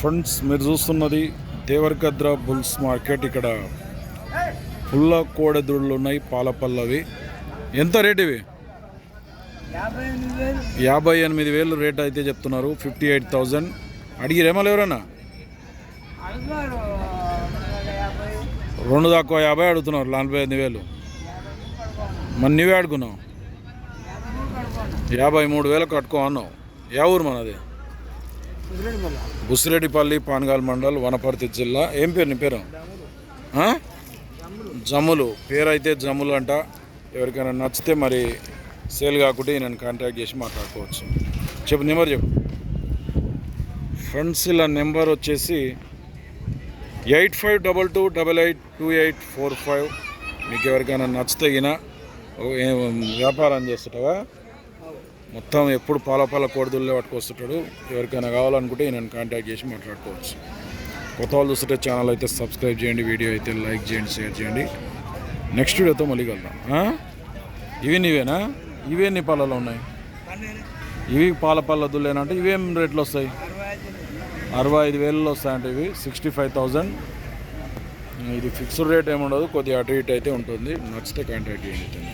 Friends మీరు చూస్తున్నది Devarakadra bulls market. ఇక్కడ పుల్ల కోడెదుళ్ళు ఉన్నాయి పాలపల్లవి. ఎంత రేట్ ఇవి? యాభై ఎనిమిది వేలు రేట్ అయితే చెప్తున్నారు ఫిఫ్టీ ఎయిట్ థౌజండ్. అడిగిరేమో ఎవరన్నా? రెండు తక్కువ యాభై అడుగుతున్నారు నలభై ఎనిమిది వేలు. మరి నువ్వే అడుగున్నావు? యాభై మూడు వేలు కట్టుకో అన్నావు. యా ఊరు మనది? బుసిరెడ్డిపల్లి పాన్గాల్ మండల్ వనపర్తి జిల్లా. ఏం పేరు నీ పేరు? జమ్ములు పేరు అయితే జమ్ములు అంట. ఎవరికైనా నచ్చితే మరి సేల్ కాకుంటే నేను కాంటాక్ట్ చేసి మాట్లాడుకోవచ్చు. చెప్పు నెంబర్ చెప్పు. ఫ్రెండ్స్ ఇలా నెంబర్ వచ్చేసి eight five double two double eight two eight four five. మీకు ఎవరికైనా నచ్చితే గిన వ్యాపారం చేస్తుంటావా? మొత్తం ఎప్పుడు పాల పాల కోడిదుల్లే పట్టుకొస్తుంటాడు. ఎవరికైనా కావాలనుకుంటే నేను కాంటాక్ట్ చేసి మాట్లాడుకోవచ్చు. కొత్త వాళ్ళు చూస్తుంటే ఛానల్ అయితే సబ్స్క్రైబ్ చేయండి వీడియో అయితే లైక్ చేయండి షేర్ చేయండి. నెక్స్ట్ వీడియోతో మళ్ళీ కలుద్దాం. ఇవి నీవేనా? ఇవే నీ పాలలో ఉన్నాయి? ఇవి పాల పళ్ళ దుల్లేనంటే ఇవేం రేట్లు వస్తాయి? అరవై ఐదు అరవై ఐదు వేలలో వస్తాయంటే ఇవి. సిక్స్టీ ఫైవ్ థౌజండ్ ఇది ఫిక్స్డ్ రేట్ ఏమి ఉండదు కొద్దిగా అటు ఇటు అయితే ఉంటుంది. నచ్చితే కాంటాక్ట్ చేయండి.